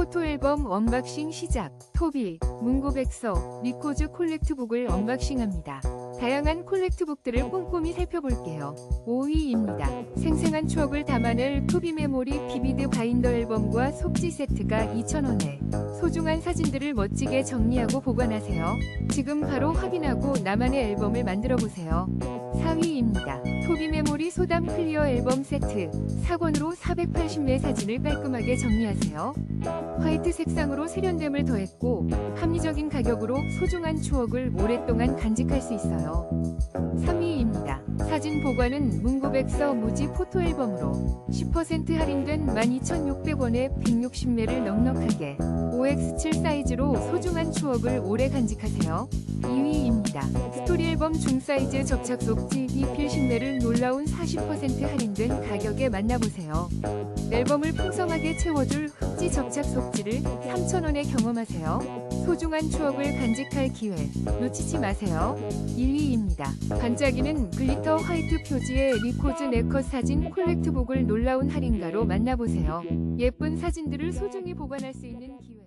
포토 앨범 언박싱 시작. 토비, 문고백서, 리코즈 콜렉트북을 언박싱합니다. 다양한 콜렉트북들을 꼼꼼히 살펴볼게요. 5위입니다. 생생한 추억을 담아낼 토비 메모리 비비드 바인더 앨범과 속지 세트가 2,000원에 소중한 사진들을 멋지게 정리하고 보관하세요. 지금 바로 확인하고 나만의 앨범을 만들어 보세요. 4위입니다. 토비 메모리 소담 클리어 앨범 세트 4권으로 480매 사진을 깔끔하게 정리하세요. 화이트 색상으로 세련됨을 더했고 합리적인 가격으로 소중한 추억을 오랫동안 간직할 수 있어요. 3위입니다. 사진 보관은 문고백서 무지 포토 앨범으로 10% 할인된 12,600원에 160매를 넉넉하게 5x7 사이즈로 소중한 추억을 오래 간직하세요. 2위입니다. 스토리 앨범 중사이즈 접착 속지 리필 신매를 놀라운 40% 할인된 가격에 만나보세요. 앨범을 풍성하게 채워줄 흑지 접착 속지를 3,000원에 경험하세요. 소중한 추억을 간직할 기회 놓치지 마세요. 1위입니다. 반짝이는 글리터 화이트 표지의 리코즈 네컷 사진 콜렉트북을 놀라운 할인가로 만나보세요. 예쁜 사진들을 소중히 보관할 수 있는 기회